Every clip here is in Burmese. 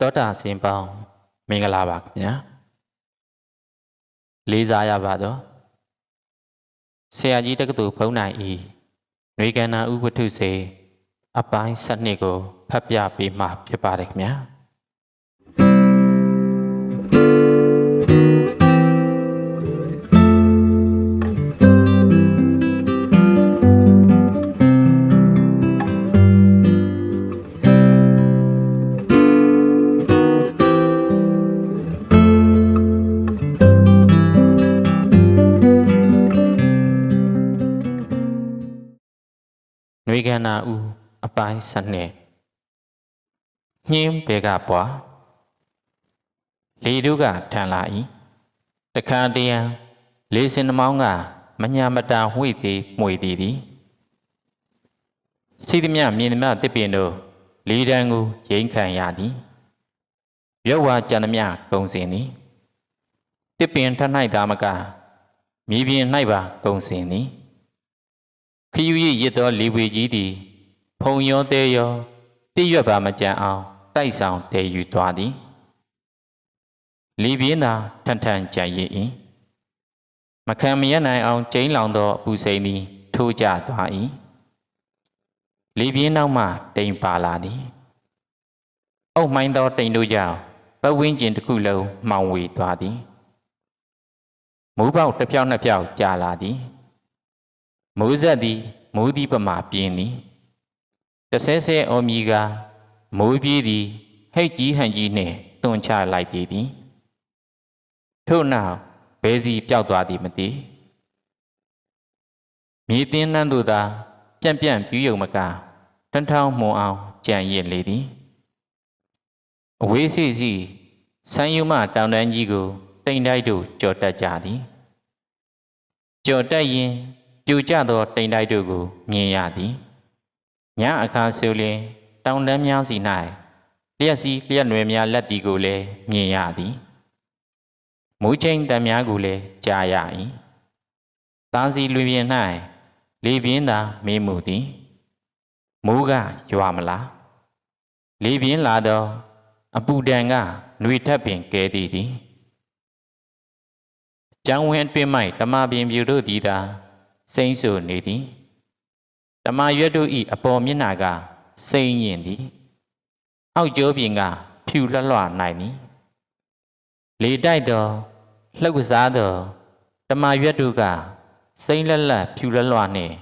တောတာစင်ပေါင်းမင်္ဂလာပါခင်ဗျာလေးစားရပါတော့ဆရာကြီးတက္ကသိုလ်ဖုံးနိုင်ဤနွေကန္နာဥဝတ္ထုစေအပိုင်း7နှစ်ကိုဖတ်ပြပေးမှာဖြစ်ပါတယ်ခင်ဗျာ နွေကန္နာဥအပိုင်း7နှစ်ညင်းဘေကပွားလေတို့ကထန်လာ၏တခါတရံလေစင်နှမောင်းကမညာမတာဝှိသေးမှွေသေးသည်စိသမျှမြင်သမျှတစ်ပင်တို့လေတန်းကိုရိမ့်ခံရသည်ရုပ်ဝါကြံသမျှကုံစင်သည်တစ်ပင်ထ၌သာမကမြေပြင်၌ပါကုံစင်သည် ခယူရရစ်သောလေဝေကြီးသည်ဖုံရောတဲရောတိရွက်ပါမကြံအောင်တိုက်ဆောင်တည်ယူသွားသည်လေပြင်းသာထန်ထန်ကြံရစ်၏မခံမရနိုင်အောင်ကျိန်းလောင်သောအပူစိန်သည် ထိုးကျသွား၏လေပြင်းနောက်မှတိမ်ပါလာသည်အုတ်မိုင်းသောတိမ်တို့ကြောင့်ပတ်ဝန်းကျင်တစ်ခုလုံးမှောင်ဝေသွားသည်မူးပေါက်တစ်ဖြောက်နှစ်ဖြောက်ကြာလာသည် မိုးဆက်သည်မိုးသည်ပမာပြင်းသည်တဆဲဆဲအော်မီကမိုးပြေးသည်ဟိတ်ကြီးဟန်ကြီးနှင့်တွန်ချလိုက်သည်သည်ထို့နောက်ဘဲစီပျောက်သွားသည်မသိမြေတင်းနှန်းတို့သာပြန့်ပြန့်ပြူးယုံမကတန်းထောင်းမှုန်အောင်ကြံ့ရစ်လေသည်အဝေးစီစီဆန်းယူမတောင်တန်းကြီးကိုတိမ်တိုက်တို့ကြော်တက်ကြသည်ကြော်တက်ရင် ပြူကျသောတိမ်တိုက်တို့ကို မြင်ရသည်ညအခါဆိုလျင်တောင်တန်းများစီ၌လျက်စီလျက်နွယ်များလက်တီကိုလည်းမြင်ရသည်မူးချင်းတံများကိုလည်းကြားရ၏သားစီလွင်ပြင်၌လေပြင်းသာမေးမှုသည်မိုးကရွာမလားလေပြင်းလာတော့အပူဒဏ်ကຫນွေထပ်ပင်ကဲသည်သည်ကျောင်းဝင်းအတွင်း၌တမပင်ပြူတို့သည်သာ စိမ့်ဆူနေသည်ဓမ္မရွတ်တို့ဤအပေါ်မျက်နာကစိမ့်ညင်သည်အောက်ကျောပြင်က ဖြူလှလှနိုင်သည်လေတိုက်သောလှုပ်ကစားသောဓမ္မရွတ်တို့ကစိမ့်လက်လက်ဖြူလှလှနှင့်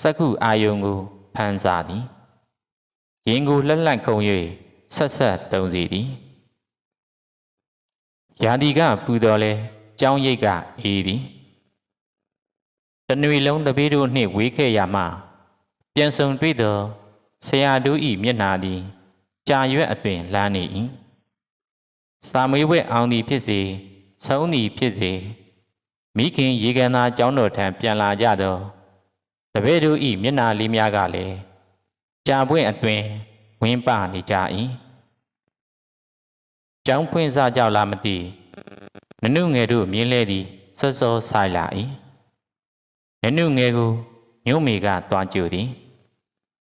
စက္ခုအာယုံကိုဖန်စာသည်ရင်ကိုလှလှခုံ၍ဆက်ဆက်တုံစီသည်ရာဒီကပူတော်လဲကြောင်းရိတ်ကအေးသည် တနွေလုံးတပည့်တို့နှင့်ဝေးခဲ့ရမှပြန်ဆောင်တွေ့သောဆရာတို့ဤမျက်နာသည်ကြာရွက်အတွင်လန်းနေ၏စာမေးပွဲအောင်သည်ဖြစ်စေဆုံးသည်ဖြစ်စေမိခင်ရေကန်သာကျောင်းတော်ထံပြန်လာကြသောတပည့်တို့ဤမျက်နာလေးများကလည်းကြာပွင့်အတွင်ဝင်းပနေကြ၏ကျောင်းဖွင့်စားကြောက်လားမသိနနုငယ်တို့မြင်လဲသည်စောစောဆိုင်လာ၏ နနုငယ်ကိုညုံမေကတွားကြိုသည်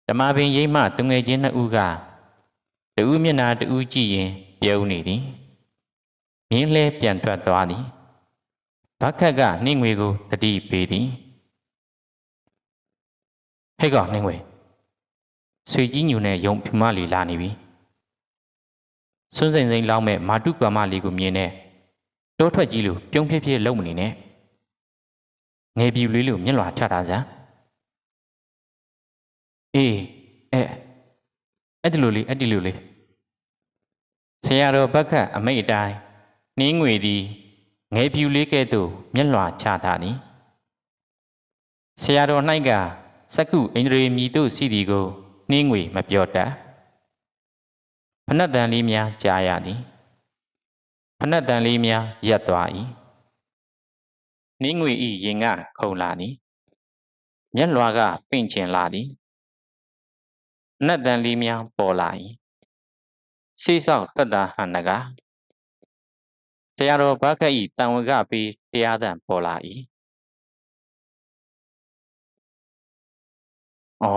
ဓမ္မပင်ရိမ့်မှသူငယ်ချင်းနှစ်ဦးကတဦးမျက်နာတဦးကြည့်ရင်ပြုံးနေသည်မြင်းလဲပြန်ထွက်သွားသည်ဘခက်ကနှင်းငွေကိုတတိပေးသည်ဟဲ့ကောင်နှင်းငွေဆွေကြီးညူနဲ့ယုံဖြူမလီလာနေပြီစွန်းစိန်စိန်လောင်းမဲ့မာတုကွာမလေးကိုမြင်နေတိုးထွက်ကြီးလို့ပြုံးဖြည်းဖြည်းလုံမနေနဲ့ ငယ်ပြူလေးလို့မျက်လွှာချတာစမ်းအေးအဲအဲ့ဒီလိုလေးအဲ့ဒီလိုလေးဆရာတော်ဘက်ကအမိတ်အတိုင်းနှင်းငွေသည်ငယ်ပြူလေးကဲ့သို့မျက်လွှာချထားသည်ဆရာတော်၌ကစက္ကုဣန္ဒြေမြည်တို့စီသည်ကိုနှင်းငွေမပြောတတ်ဖဏတ်တန်လေးများကြားရသည်ဖဏတ်တန်လေးများရက်သွား၏ နှင်းငွေဤရင်ကခုံလာသည်မျက်လွှာကပင့်ကျင်လာသည်နတ်တန်လေးများပေါ်လာ၏စိဆောက်တက်တာဟန်နကဆရာတော်ဘခက်ဤတန်ဝကပြီးတရားသံပေါ်လာ၏ဩ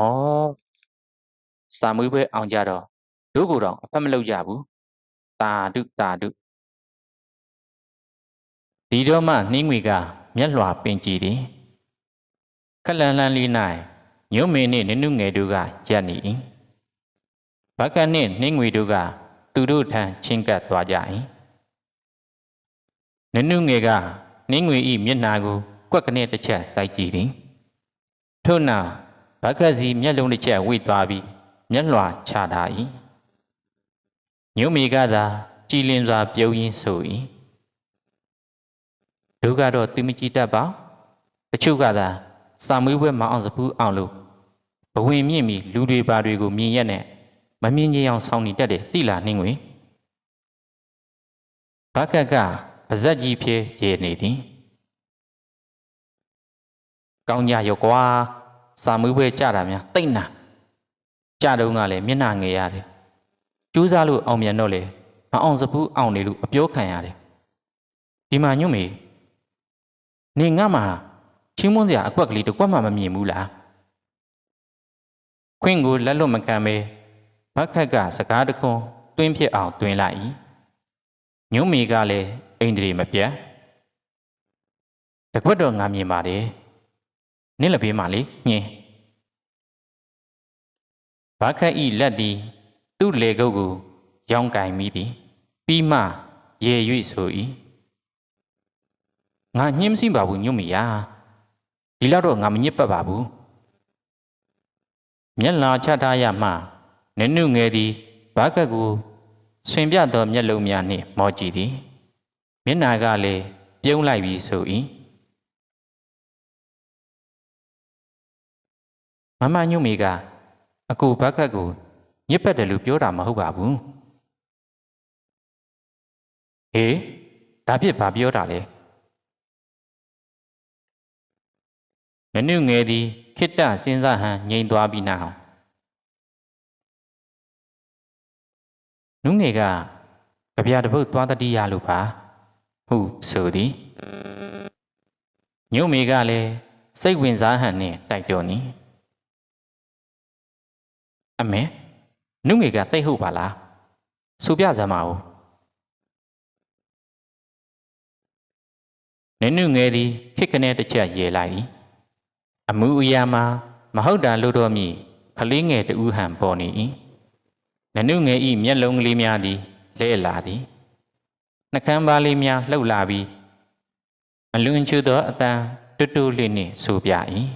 စာမွေးပွဲအောင်ကြတော့တို့ကိုယ်တော့အဖက်မလုပ်ကြဘူးတာဓုတာဓုဒီတော့မှနှင်းငွေက မျက်လွှာပင်ကြည်သည်ခက်လန်လန်လေး၌ညုံမင်းနှင့်နနုငယ်တို့ကရက်နေ၏ဘကနှင့်နှင်းငွေတို့ကသူတို့ထံချင်းကပ်သွားကြ၏နနုငယ်ကနှင်းငွေ၏မျက်နှာကိုကွက်ကနေတစ်ချက်စိုက်ကြည့်သည်ထို့နောက်ဘကစီမျက်လုံးတစ်ချက်ဝိတ်သွားပြီးမျက်လွှာချထား၏ညုံမီကသာကြည်လင်စွာပြုံးရင်းဆို၏ ဒုကတော့သူမကြည့်တတ်ပါတချို့ကသာစာမွေးဘွဲမအောင်စပူးအောင်လို့ဘဝင်မြင့်ပြီးလူတွေပါတွေကိုမြင်ရက်နဲ့မမြင်ကြီးအောင်ဆောင်းနေတတ်တယ်တိလာနှင်းငွေဘကကပါဇက်ကြီးဖြဲရေနေသည်ကောင်းကြရောကွာစာမွေးဘွဲကြတာများတိတ်နာကြတော့ကလည်းမျက်နှာငယ်ရတယ်ကျူးစားလို့အောင်မြန်တော့လေမအောင်စပူးအောင်နေလို့အပြောခံရတယ်ဒီမှာညွတ်မေ နေငါမှာချင်းမွန်းစရာအကွက်ကလေးတစ်ကွက်မှမမြင်ဘူးလားခွင့်ကိုလက်လွတ်မခံပဲဘက်ခက်ကစကားတခွန်းတွင်းဖြစ်အောင်တွင်းလိုက်၏ညုံမီကလည်းအိန္ဒြေမပြတ်တကွက်တော့ငါမြင်ပါတယ်နင်းလပေးမှလေညင်းဘခက်ဤလက်သည်သူ့လေကုတ်ကိုရောင်းကင်မိသည်ပြီးမှရေ၍ဆို၏ ငါညှင်းမစည်းပါဘူးညွတ်မိယာဒီလောက်တော့ငါမညစ်ပတ်ပါဘူးမျက်လာချထားရမှနနုငယ်သည်ဘခက်ကိုဆွင်ပြသောမျက်လုံးများနှင့်မောကြည့်သည်မျက်နာကလည်းပြုံးလိုက်ပြီးဆို၏မမညွတ်မိကအကူဘခက်ကိုညစ်ပတ်တယ်လို့ပြောတာမဟုတ်ပါဘူးဟေးဒါဖြစ်ဘာပြောတာလဲ နနုငယ်သည်ခိတ္တစဉ်းစားဟန်ငြိမ်သွားပြီးနောက်နုငယ်ကကြပြတပုတ်သွားတတိယလို့ပါဟုဆိုသည်ညုံမေကလည်းစိတ်ဝင်စားဟန်နှင့်တိုက်တော်နီအမေနုငယ်ကတိတ်ဟုတ်ပါလားစူပြစမ်းပါဦးနနုငယ်သည်ခစ်ကနေတစ်ချက်ရေလိုက်သည် အမှုအရာမှာမဟုတ်တာလို့တော့မြည်ခလေးငယ်တူးဟန်ပေါ်နေ၏နနုငယ်ဤမျက်လုံးကလေးများသည်လဲလာသည်နှကမ်းပါးလေးများလှုပ်လာပြီးအလွန်ချူသောအတန်တွတ်တိုးလေးနှင့်ဆိုပြ၏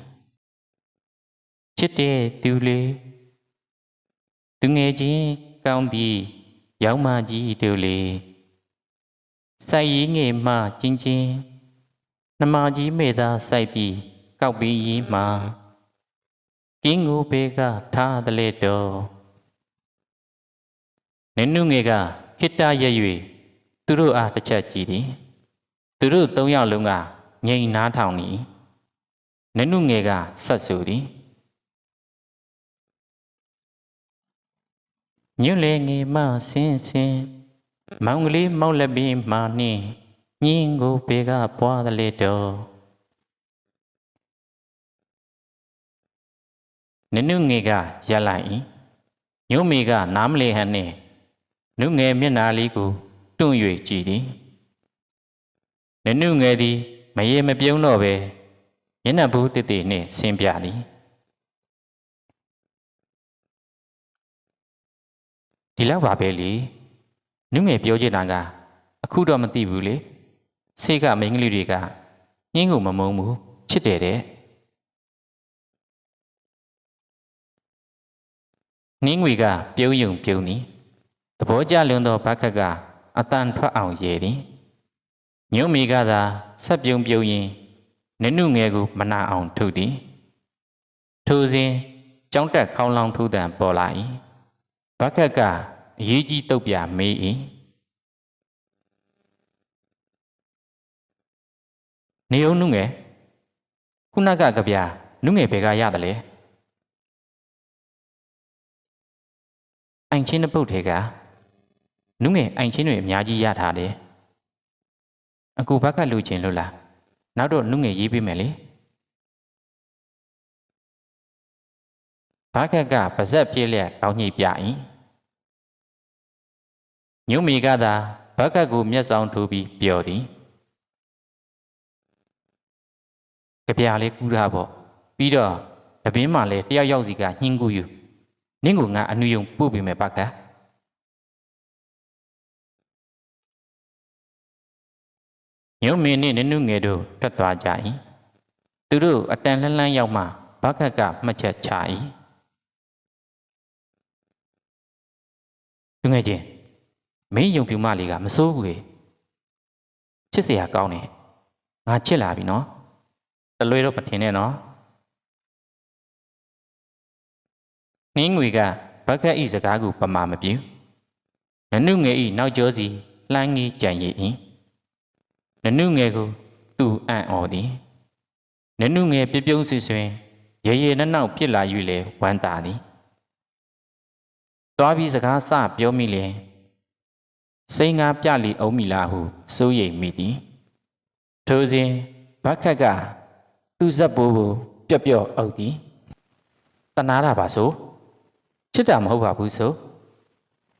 ချစ်တဲ့သူလေးသူငယ်ချင်းကောင်းသည်ရောင်မကြီးတို့လေစိုက်ရည်ငယ်မှချင်းချင်းနှမကြီးမေသာစိုက်သည် ကောက်ပြီးရီမှာကင်းကိုဘေကထားသလေတော့နင်းနုငယ်ကခိတ္တရဲ့၍သူတို့အားတစ်ချက်ကြည့်သည်သူတို့သုံးယောက်လုံးကငြိမ်နားထောင်နေနင်းနုငယ်ကဆက်ဆူသည်ညွလေငယ်မဆင်းဆင်းမောင်ကလေးမောက်လက်ပြီးမာနှင်းညင်းကိုဘေကပွားသလေတော့ နနုငယ်ကရက်လိုက်၏ညုံမေကနားမလေဟန်နှင့်နုငယ်မျက်နာလေးကိုတွန့်၍ကြည်သည်နနုငယ်သည်မရေမပြုံးတော့ပဲမျက်နှာဘူးတစ်တည်နှင့်ဆင်းပြသည်ဒီလောက်ပါပဲလေနုငယ်ပြောချင်တာက အခုတော့မသိဘူးလေစိတ်ကမိန်းကလေးတွေကညင်းကိုမမုန်းဘူးချစ်တယ်တဲ့ နှင်းငွေကပြုံးယုံပြုံးသည်သဘောကျလွန်းသောဘခက်ကအတန်ထွက်အောင်ရေသည်ညုံမီကသာဆက်ပြုံးပြုံးရင်နနုငယ်ကိုမနာအောင်ထုတ်သည်ထိုစဉ်ကြောင်းတက်ခေါင်းလောင်းထိုးတံပေါ်လာ၏ဘခက်ကအရေးကြီးတုတ်ပြမေး၏နေအောင်နုငယ်ခုနကကြပြနုငယ်ဘယ်ကရတယ်လဲ င်ချင်းတဲ့ပုတ်ထဲကနုငယ်အိုင်ချင်းတွေအများကြီးရထားတယ်အကူဘက်ကလူချင်းလို့လားနောက်တော့နုငယ်ရေးပေးမယ်လေဘာခက်ကပါဇက်ပြည့်လျက်ကောင်းညိပြ၏ညုံမီကသာဘက်ကတ်ကိုမျက်စောင်းထိုးပြီးပြောသည်ကြပြလေးကူးတာပေါ့ပြီးတော့တပင်းမှလည်းတယောက်ယောက်စီကညှင်းကူးယူ နင့်ကငါအနုယုံပို့ပေးမယ်ဘက်ကတ်ညုံမင်းနဲ့နနုငယ်တို့ထွက်သွားကြ၏သူတို့အတန်လှမ်းလှမ်းရောက်မှဘက်ကတ်ကမှတ်ချက်ချ၏သူငယ်ချင်းမင်းယုံပြူမလေးကမစိုးဘူးလေချစ်စရာကောင်းတယ်ငါချစ်လာပြီနော်တလွဲတော့မထင်နဲ့နော် နှင်းငွေကဘက်ကတ်ဤစကားကိုပမာမပြူနနုငယ်ဤနောက်ကျောစီလှမ်းငီးကြံရည်၏နနုငယ်ကိုသူ့အံ့ဩသည်နနုငယ်ပြပြုံးဆွဆွင်ရေရေနှနောက်ဖြစ်လာ၍လေဝမ်းသာသည်သွားပြီးစကားစပြောမိလျင်စိန်ငါပြလီအောင်မိလားဟုစိုးရိမ်မိသည်ထိုစဉ်ဘခက်ကသူ့ဇက်ပိုးကိုပြက်ပြော့အုပ်သည်တနာတာပါဆို ချစ်တာမဟုတ်ပါဘူးဆို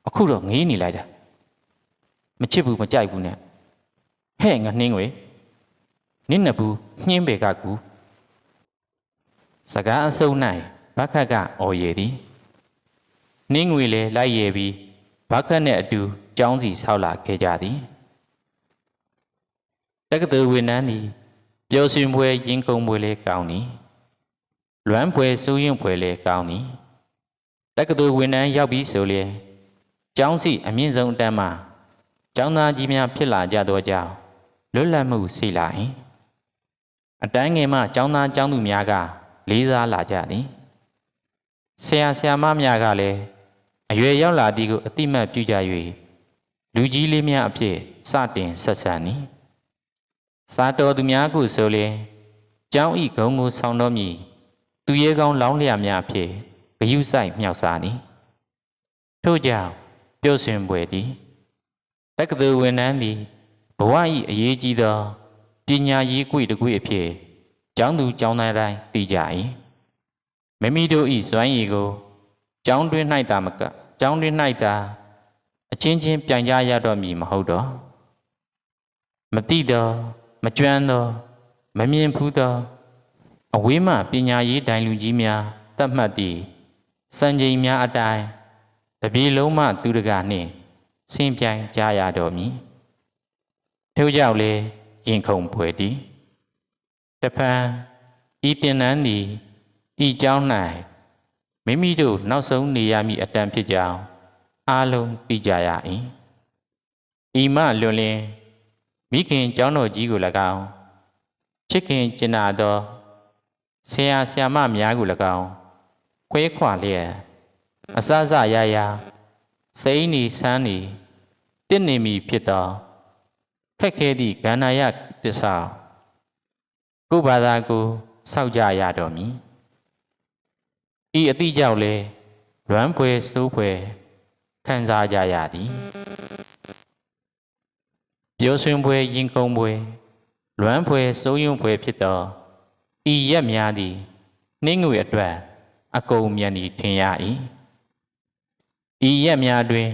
အခုတော့ငေးနေလိုက်တာမချစ်ဘူးမကြိုက်ဘူးနဲ့ဟဲ့ငါနှင်းွေနင်းနဘူးနှင်းပေကကူစကားအစုံ၌ဘခက်ကအော်ရည်သည်နှင်းငွေလည်းလိုက်ရည်ပြီးဘခက်နဲ့အတူကျောင်းစီဆောက်လာခဲ့ကြသည်တက္ကသိုလ်ဝန်ထမ်းသည်ပျော်ရွှင်ပွဲရင်ကုန်ပွဲလေးကောင်းသည်လွမ်းပွဲစိုးရင်ပွဲလေးကောင်းသည်တ က္ကသိုလ်ဝန်ထမ်းရောက်ပြီးဆိုလျက်ကျောင်းစီအမြင့်ဆုံးအတန်းမှာကျောင်းသားကြီးများဖြစ်လာကြသောကြောင့်လွတ်လပ်မှုရှိလာ၏အတန်းငယ်မှကျောင်းသားကျောင်းသူများက လေးစားလာကြသည်ဆရာဆရာမများကလည်းအရွယ်ရောက်လာသည်ကိုအတိမတ်ပြုကြ၍လူကြီးလေးများအဖြစ်စတင်ဆက်ဆံသည်စာတော်သူများကိုဆိုလျင်ကျောင်းဤဂုံကိုဆောင်းတော်မူသူရဲကောင်းလောင်းလျာများအဖြစ် ဂယုဆိုင်မြောက်စားသည်ထို့ကြောင့်ပြုတ်ဆွင်ပွဲသည်တက္ကသိုလ်ဝန်ထမ်းသည်ဘဝ၏အရေးကြီးသောပညာရေးကွေတကွေအဖြစ်ကျောင်းသူကျောင်းသားတိုင်းသိကြ၏မိမိတို့၏စွမ်းရည်ကိုကျောင်းတွင်၌သာမကကျောင်းတွင်၌သာအချင်းချင်းပြန်ကြရတော့မည်မဟုတ်တော့မတိတော့မကြွမ်းတော့မမြင်ဘူးတော့အဝေးမှပညာရေးတိုင်လူကြီးများတတ်မှတ်သည့် စံချိန်များအတိုင်းတပြေလုံးမှသူတကာနှင့်ဆင်းပြိုင်ကြရတော်မည်ထို့ကြောင့်လေရင်ခုန်ဖွယ်သည်တဖန်ဤတင်နန်းသည်ဤเจ้า၌မိမိတို့နောက်ဆုံးနေရမည့်အတန်ဖြစ်ကြောင်းအားလုံးသိကြရ၏ဤမှလွန်လင်းမိခင်เจ้าတော်ကြီးကို၎င်းချစ်ခင်ကျင်နာသောဆရာဆရာမများကို၎င်း ခွဲခွာလျက်အစစရရစိမ့်နီဆန်းနီတင့်နေမီဖြစ်သောခက်ခဲသည့်ကန္နာယတစ္ဆာကိုဘာသာကိုစောက်ကြရတော်မူဤအတိကြောင့်လဲလွမ်းဖွယ်စိုးဖွယ်ခံစားကြရသည်ပြောဆွင်ဖွယ်ရင်ခုန်ဖွယ်လွမ်းဖွယ်စိုးယုံဖွယ်ဖြစ်သောဤရက်များသည်နှင်းငွေအတွက် အကုန်မြန်သည်ထင်ရ၏ဤရက်များတွင်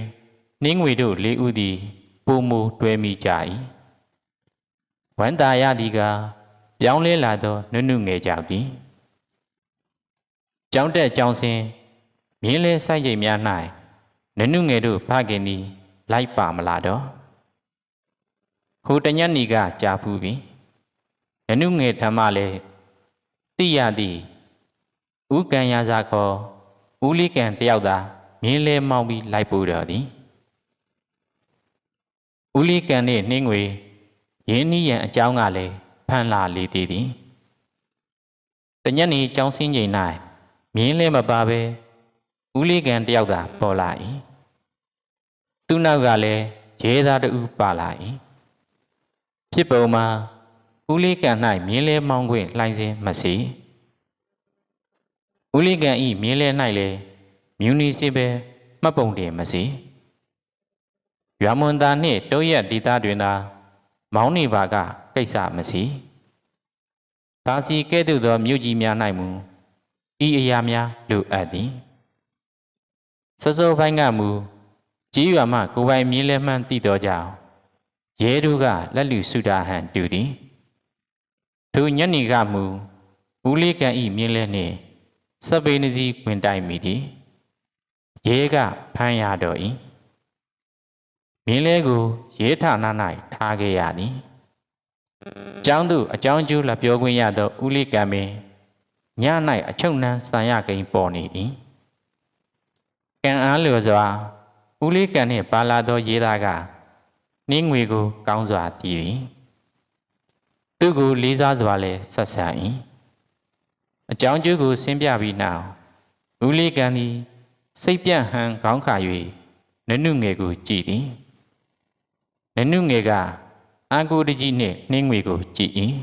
နှင်းငွေတို့လေးဦးသည်ပုံမူတွဲမိကြ၏ဝန္တာရသည်ကပြောင်းလဲလာသောနုနုငယ်ကြောက်သည်ကြောင်းတက်ကြောင်းစင်မြင်းလဲဆိုင်ရိပ်များ၌နနုငယ်တို့ဖခင်သည်လိုက်ပါမလာတော့ဟိုတညက်နီကကြာဖူးပြီနနုငယ်ဓမ္မလည်းတိရသည် ဥကံရစာခေါ်ဦးလေးကံတယောက်သာမြင်းလဲမောင်းပြီးလိုက်ပို့တော်သည်ဦးလေးကံနှင့်နှင်းငွေရင်းနှီးရန်အကြောင်းကလည်းဖန်လာလေသေးသည်တညက်နီကြောင်းစင်းချိန်၌မြင်းလဲမပါပဲဦးလေးကံတယောက်သာပေါ်လာ၏သူ့နောက်ကလည်းရဲသားတူပါလာ၏ဖြစ်ပုံမှာဦးလေးကံ၌မြင်းလဲမောင်းခွင့်လှိုင်းစင်းမစီ ဦးလေးကံဤမြင်းလဲ၌လည်းမြူနီစီပဲမှတ်ပုံတင်မစီရွာမွန်သားနှင့်တုံးရက်ဒေသတွင်သာမောင်းနေပါကကိစ္စမစီ။ဒါစီကဲ့သို့သောမြို့ကြီးများ၌မူဤအရာများလိုအပ်သည်။စစောပိုင်းကမူကြီးရွာမှကိုယ်ပိုင်မြင်းလဲမှန်းသိတော်ကြောင့်ရဲတို့ကလက်လူစုတာဟန်တူသည်ထိုညနေကမူဦးလေးကန်ဤမြင်းလဲနှင့် စပိန်စီဝင်တိုင်မိသည်ရဲကဖမ်းရတော့၏မြင်းလဲကိုရဲဌာန၌ထားခဲ့ရသည်ကျောင်းသူအကြောင်းကျိုးလက်ပြောခွင့်ရသောဦးလေးကံပင်ည၌အချုပ်နှံဆံရကိန်းပေါ်နေ၏ကံအားလျော်စွာဦးလေးကံနှင့်ပါလာသောရေးသားကနှင်းငွေကို ကောင်းစွာတည်သည်သူကိုလေးစားစွာလည်းဆက်ဆံ၏ အကြောင်းကျိုးကိုဆင်းပြပြီးနောက်ဦးလေးကံသည်စိတ်ပြန့်ဟန်ခေါင်းခါ၍နနုငယ်ကိုကြည်သည်နနုငယ်ကအာကိုတကြီးနှင့်နှင်းငွေကိုကြည်၏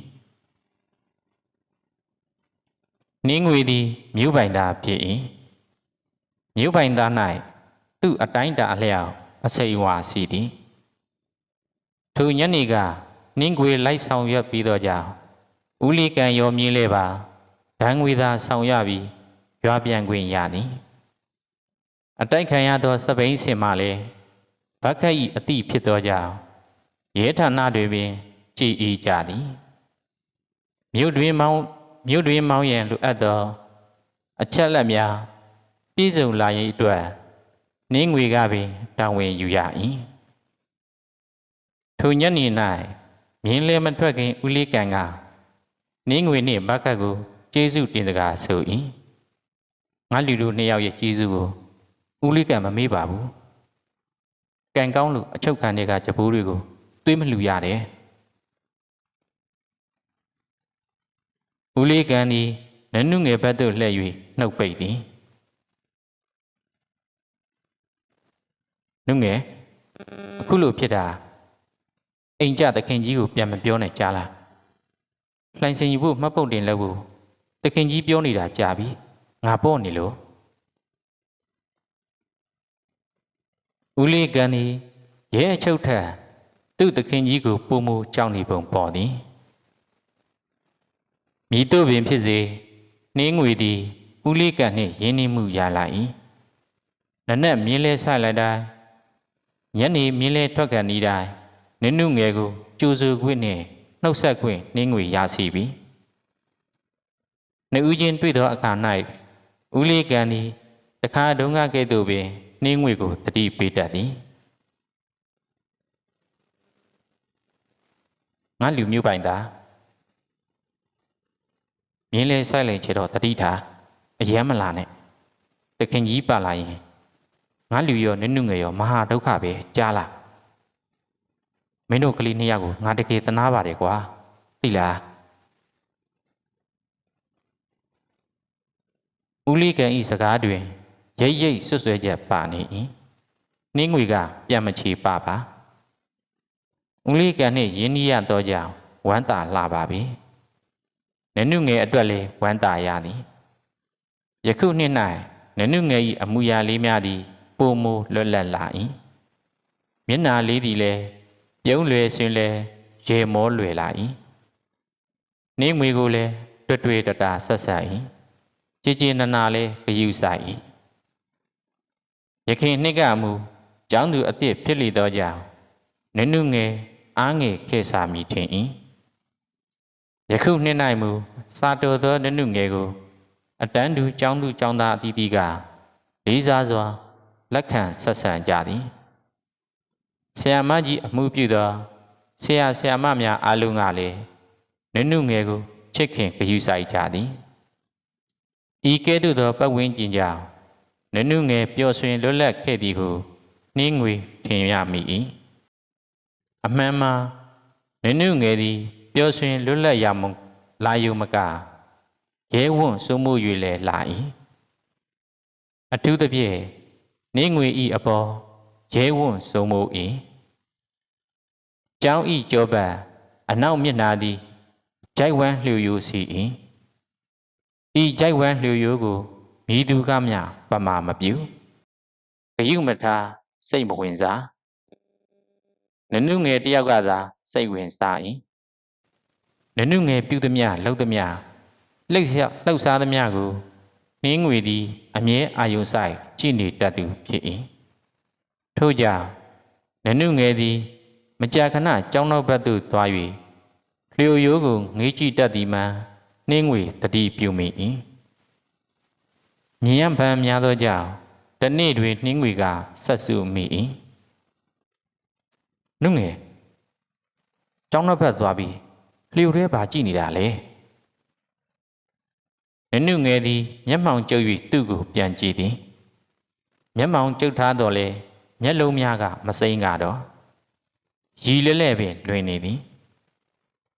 နှင်းငွေသည်မြို့ပိုင်သားဖြစ်၏မြို့ပိုင်သား၌သူ့အတိုင်းတာအလျောက်အစိမ်ဝါစီသည်ထိုညနေကနှင်းငွေလိုက်ဆောင်ရွက်ပြီးတော့ကြောင့်ဦးလီကံရောမြင်းလဲပါ ဒန်းငွေသာဆောင်ရပြီးရွာပြန်ခွင့်ရသည်အတိုက်ခံရသောစပိန်စင်မှလည်းဗက္ခတ်ဤအတိဖြစ်သောကြောင့်ရဲဌာနတွေပင်ကြည်ဤကြသည်မြို့တွင်မောင်းမြို့တွင်မောင်းရန်လိုအပ်သော အချက်လက်များပြည့်စုံလာရေးအတွက်နှင်းငွေကပင်တာဝန်ယူရ၏ထိုညနေ၌မြင်းလဲမထွက်ခင်ဦးလေးကံကနှင်းငွေနှင့်ဘက်ကတ်ကို ကျေးဇူးတင်တကားဆို၏ငါလူတို့နှစ်ယောက်ရဲ့ကျေးဇူးကိုဦးလေးကံမမေ့ပါဘူးကံကောင်းလို့အချုပ်ခံတွေကကြပိုးတွေကိုသွေးမလှူရတယ်ဦးလေးကံသည်နနုငယ်ဘက်သို့လှည့်၍နှုတ်ပိတ်သည်နုငယ်အခုလိုဖြစ်တာအိမ်ကြသခင်ကြီးကိုပြန်မပြောနဲ့ကြားလားလှိုင်စင်ယူဖို့မှတ်ပုံတင်လုပ်ဖို့ သခင်ကြီးပြောနေတာကြာပြီငါပေါ့နေလို့ဦးလေးကန်ဒီရဲအချုပ်ထက်သူ့သခင်ကြီးကိုပုံမူကြောက်နေပုံပေါ်သည်မိတို့ပင်ဖြစ်စေနှင်းငွေသည်ဦးလေးကန်နှင့်ရင်းနှီးမှုရလာ၏နနက်မြင်းလဲဆိုင်လိုက်တိုင်းညနေမြင်းလဲထွက်ကန်နေတိုင်းနင်းနုငယ်ကိုကြိုးစိုးခွင့်နှင့်နှုတ်ဆက်ခွင့်နှင်းငွေရစီပြီ နှဦးချင်းတွေ့သောအခါ၌ဦးလေးကန်သည်တခါတုန်းကကဲ့သို့ပင်နှင်းငွေကိုတတိပေးတတ်သည်ငါလူမျိုးပိုင်သားမြင်းလဲဆိုင်လိုက်ချေတော့တတိထားအယမ်းမလာနဲ့တခင်ကြီးပါလာရင်ငါလူရောနုနုငယ်ရောမဟာဒုက္ခပဲကြားလားမင်းတို့ကလေးနှစ်ယောက်ကိုငါတကယ်တနာပါတယ်ကွာသိလား ဦးလေးကန်ဤစကားတွင်ရိတ်ရိတ်ဆွဆွဲချက်ပါနေ၏နှင်းငွေကပြန်မချေပါပါဦးလေးကန်နှင့်ရင်းနှီးရတော့ကြောင်ဝမ်းသာလှပါပြီနနုငယ်အတွက်လေဝမ်းသာရသည်ယခုနှစ်၌နနုငယ်၏အမူအရာလေးများသည်ပုံမူလွတ်လပ်လာ၏မျက်နာလေးသည်လည်းပြုံးလွယ်ဆွင်လဲရေမောလွယ်လာ၏နေငွေကိုလည်းတွေ့တွေ့တတာဆက်ဆက်၏ ကြည်ကြည်နနာလဲဂယုဆိုင်၏ယခင်နှစ်ကမူကျောင်းသူအသည့်ဖြစ်လေသောကြောင့်နနုငယ်အားငယ်ခေစာမိထင်၏ယခုနှစ်၌မူစာတော်သောနနုငယ်ကို အတန်းသူကျောင်းသူကျောင်းသားအသီးသီးကလေးစားစွာလက်ခံဆက်ဆံကြသည်ဆရာမကြီးအမှုပြုသောဆရာဆရာမများအားလုံးကလည်းနုနုငယ်ကိုချစ်ခင်ဂရုစိုက်ကြသည် ဤကဲ့သို့သောပတ်ဝန်းကျင်ကြောင့်နနုငယ်ပျော်ရွှင်လွတ်လပ်ခဲ့သည်ဟုနှင်းငွေထင်ရမိ၏အမှန်မှာနနုငယ်သည်ပျော်ရွှင်လွတ်လပ်ရမလာယုံမကရဲဝံ့စိုးမှု၍လည်းလာ၏အထူးသဖြင့်နှင်းငွေဤအပေါ်ရဲဝံ့ဆုံးမိုး၏ကျောင်းဤကြောပတ်အနောက်မျက်နာသည်ကြိုက်ဝမ်းလျှူယိုစီ၏ ဤကြိုက်ဝမ်းလျှူယိုကိုမိသူကမျှပမာမပြုဂယုမထားစိတ်မဝင်စားနနုငယ်တယောက်ကသာစိတ်ဝင်စား၏နနုငယ်ပြုသည်မြလှုပ်သည်မြလှိတ်လျှောက်လှုပ်ရှားသည်မြကိုနှင်းငွေသည်အမြဲအာယုံဆိုင်ကြည်နေတတ်သူဖြစ်၏ထို့ကြောင့်နနုငယ်သည်မကြာခဏကြောင်းနောက်ဘက်သို့သွား၍လျိုရိုးကိုငေးကြည့်တတ်သည်မှာ နှင်းငွေတတိပြုမိ၏မြင်ရပန်းများသောကြောင့်တနေ့တွင်နှင်းငွေကဆက်စုမိ၏နုငယ်ကြောင်းနောက်ဘက်သွားပြီးလျိုရဲပါကြည့်နေတာလေနနုငယ်သည်မျက်မှောင်ကျုပ်၍သူ့ကိုပြန်ကြည့်သည်မျက်မှောင်ကျုပ်ထားတော်လဲမျက်လုံးများကမစိမ့်ကတော့ရီလဲလဲပင်လွင်နေသည်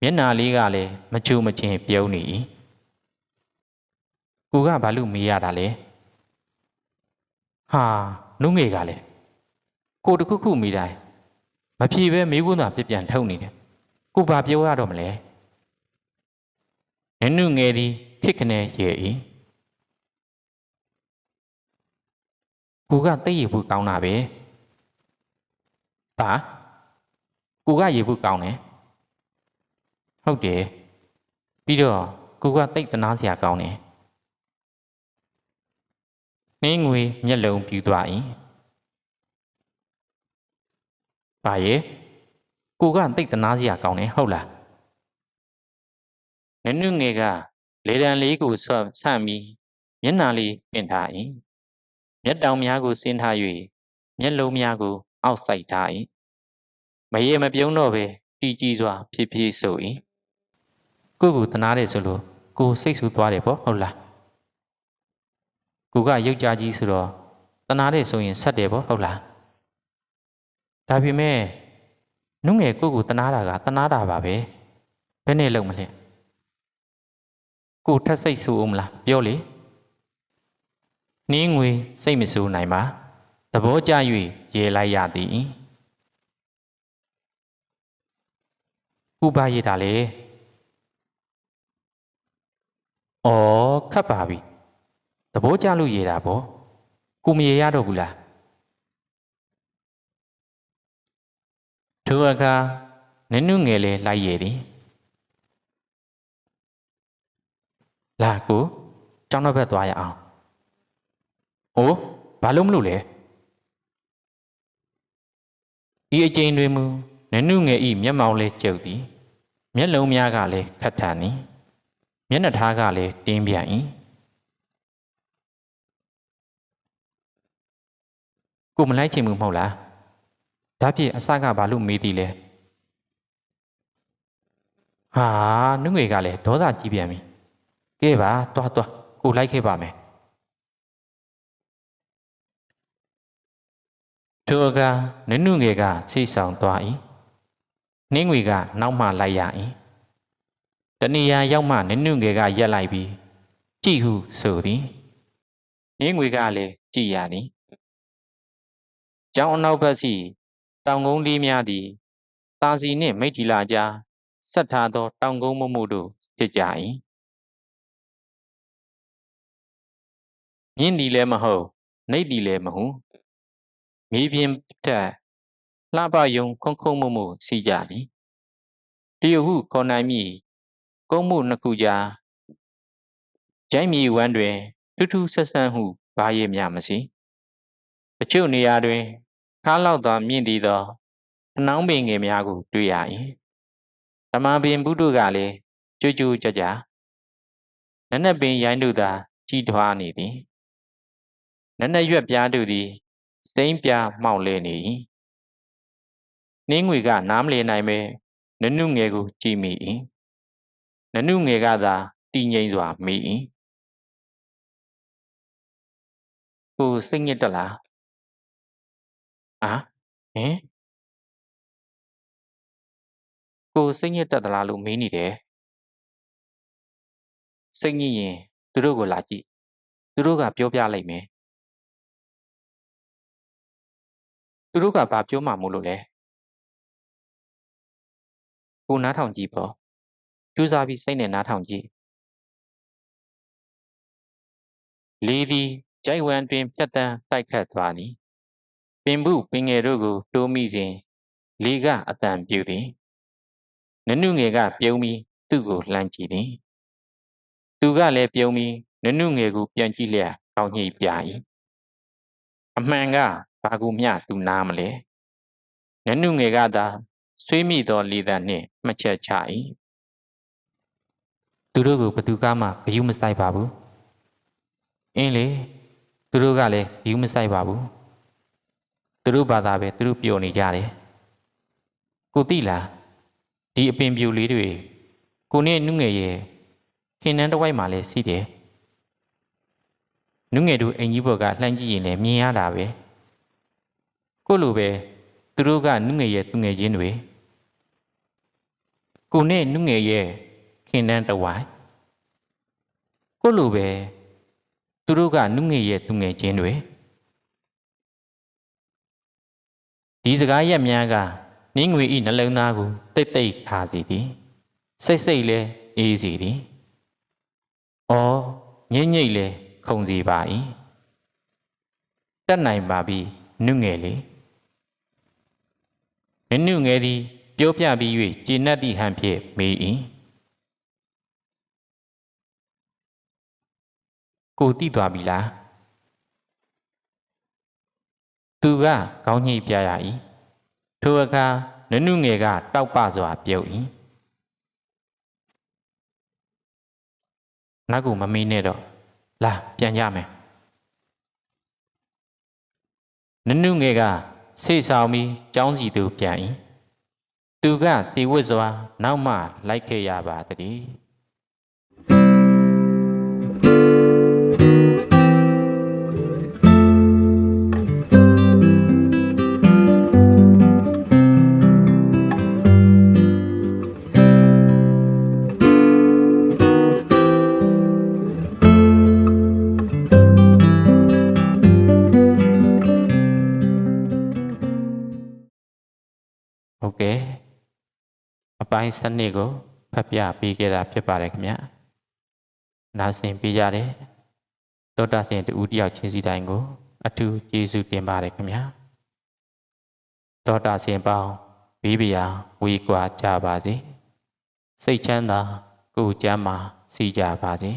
မျက်နာလေးကလည်းမချူမချင်းပြုံးနေ၏ကိုကဘာလို့မေးရတာလဲဟာနုငယ်ကလည်းကိုတခုခုမိတိုင်းမဖြေပဲမေးခွန်းသာပြပြန်ထုတ်နေတယ်ကိုဘာပြောရတော့မလဲနနုငယ်သည်ခစ်ခနဲရဲ့၏ကိုကတိတ်ရဘူးကောင်းတာပဲပါကိုကရေဘူးကောင်းတယ် ဟုတ်တယ်ပြီးတော့ကိုကတိတ်တနာစရာကောင်းတယ်နှင်းငွေမျက်လုံးပြူသွား၏ပါရဲ့ကိုကတိတ်တနာစရာကောင်းတယ်ဟုတ်လားနနုငယ်ကလေတံလေးကိုဆော့ဆန့်ပြီးမျက်နှာလေးပင့်ထား၏မျက်တောင်များကိုဆင်းထား၍မျက်လုံးများကို အောက်ဆိုင်ထား၏မရေမပြုံးတော့ပဲတီကြည်စွာ ဖြည်းဖြည်းဆို၏ ကိုကိုတနာတယ်ဆိုလို့ကိုစိတ်ဆူသွားတယ်ပေါ့ဟုတ်လားကိုကရုပ်ကြကြီးဆိုတော့တနာတယ်ဆိုရင်ဆက်တယ်ပေါ့ဟုတ်လားဒါပေမဲ့နုငယ်ကိုကိုတနာတာကတနာတာပါပဲဘယ်နဲ့လုံမလဲကိုထက်စိတ်ဆူအောင်မလားပြောလေနှင်းငွေစိတ်မဆူနိုင်ပါသဘောကျ၍ရေလိုက်ရသည်ဥပါရတာလေ ဩခတ်ပါပြီသဘောကျလို့ရေတာဗောကိုမရေရတော့ဘူးလားထိုအခါနင်းနုငယ်လေလိုက်ရသည်လာကိုကျောင်းတော့ဘက်သွားရအောင်။အိုးဘာလို့မလို့လဲ။ဤအကျဉ်တွေမူနနုငယ်ဤမျက်မှောင်လေးကျုပ်သည်မျက်လုံးများကလည်းခတ်ထန်သည် မျက်နှာထားကလည်းတင်းပြန်၏ကိုမလိုက်ချင်ဘူးမဟုတ်လားဒါဖြင့်အစကဘာလို့မေးသည်လဲဟာနုငယ်ကလည်းဒေါသကြီးပြန်ပြီကဲပါတွားတွားကိုလိုက်ခဲ့ပါမယ်ထိုအခါနုနုငယ်ကဆိတ်ဆောင်သွား၏နှင်းငွေကနောက်မှလိုက်ရ၏ တဏီယာရောက်မှနုနုငယ်ကရက်လိုက်ပြီးကြည့်ဟုဆိုသည်နှင်းငွေကလည်းကြည့်ရသည်ကျောင်းအနောက်ဘက်စီတောင်ကုန်းလေးများသည်တာစီနှင့်မိထီလာကြားဆက်ထားသော တောင်ကုန်းမမှုတို့ဖြစ်ကြ၏မြင့်သည်လည်းမဟုတ်နှိပ်သည်လည်းမဟုတ်မြေပြင်ထက်လှပယုံခုံခုံမှုမှုစီကြသည်တရဟုခေါ်နိုင်မည် ကုန်းမှုနှစ်ခုကြားကျိုင်းမြေဝမ်းတွင်ထူးထူးဆန်းဆန်းဟုဘာရည်များမစီတချို့နေရာတွင်ခါလောက်သောမြင့်သည်သောအနှောင်းပင်ငယ်များကို တွေ့ရ၏ဓမ္မပင်ဘုဒ္ဓကလည်းကြွကြွကြကြနက်နက်ပင်ရိုင်းတို့သာကြီးထွားနေသည်နက်နက်ရွက်ပြားတို့သည်စိမ့်ပြမှောက်လဲနေ၏နှင်းငွေကနားမလည်နိုင်ပဲနနုငယ်ကိုကြည့်မိ၏ နနုငယ်ကသာတည်ငြိမ်စွာမိ၏ကိုစိတ်ညစ်တလားအာဟင်ကိုစိတ်ညစ်တက်သလားလို့မေးနေတယ်စိတ်ညစ်ရင်သူတို့ကိုလာကြည့်သူတို့ကပြောပြလိုက်မယ်သူတို့ကဘာပြောမှမို့လို့လဲကိုနားထောင်ကြည့်ပေါ့ ကြိုးစားပြီးစိတ်နဲ့နားထောင်ကြည့်လေသည်ကြိုက်ဝမ်းတွင်ဖြတ်တန်းတိုက်ခတ်သွားသည်ပင်ဘူးပင်ငယ်တို့ကိုတိုးမိစဉ်လေကအတန်ပြုသည်နနုငယ်ကပြုံးပြီးသူ့ကိုလှမ်းကြည့်သည်သူကလည်းပြုံးပြီးနနုငယ်ကိုပြန်ကြည့်လျက်ကောင်းညှိပြ၏အမှန်ကဘာကူမျှသူနာမလဲနနုငယ်ကသာဆွေးမိသောလေသံနှင့်မှတ်ချက်ချ၏ သူတို့ကိုဘသူကမှဂယုမဆိုင်ပါဘူးအင်းလေသူတို့ကလည်းဂယုမဆိုင်ပါဘူးသူတို့ဘာသာပဲသူတို့ပြောနေကြတယ်ကိုတိလားဒီအပင်ပြူလေးတွေကိုနဲ့နုငယ်ရဲ့ခင်နှန်းတစ်ဝိုက်မှာလည်းရှိတယ်နုငယ်တို့အင်ကြီးဘော်ကလှမ်းကြည့်ရင်လည်းမြင်ရတာပဲကိုလိုပဲသူတို့ကနုငယ်ရဲ့သူငယ်ချင်းတွေကိုနဲ့နုငယ်ရဲ့ခ င်နှန်းတစ်ဝိုက်ကိုလိုပဲသူတို့ကနုငယ်ရဲ့သူငယ်ချင်းတွေဒီစကားရက်များကနင်းငွေဤနှလုံးသားကိုတိတ်တိတ်ခါစီသည်စိတ်စိတ်လဲအေးစီသည်။အော်ညိမ့်ညိမ့်လဲခုံစီပါ၏။တက်နိုင်ပါပြီနုငယ်လေ။နနုငယ်သည်ပြောပြပြီး၍ကျေနပ်သည့်ဟန်ဖြင့်မေး၏။ ကိုတိသွားပြီလား။သူကခေါင်းညှိပြရ၏။ထိုအခါနနုငယ်ကတောက်ပစွာပြုတ်၏နောက်ကူမမေးနဲ့တော့လာပြန်ကြမယ်နနုငယ်ကဆိတ်ဆောင်ပြီးကျောင်းစီသူပြန်၏သူကတေဝတ်စွာနောက်မှလိုက်ခဲ့ရပါတည်း ပိုင်းစနစ်ကိုဖတ်ပြပေးခဲ့တာဖြစ်ပါတယ်ခင်ဗျနားဆင်ပေးကြတယ်တောတာဆင်တူတယောက်ချင်းစီတိုင်းကို အထူးကျေးဇူးတင်ပါတယ်ခင်ဗျတောတာဆင်ပေါင်းဘေးပရာဝေကွာကြပါစေစိတ်ချမ်းသာကိုယ်ကျမ်းမာစီကြပါစေ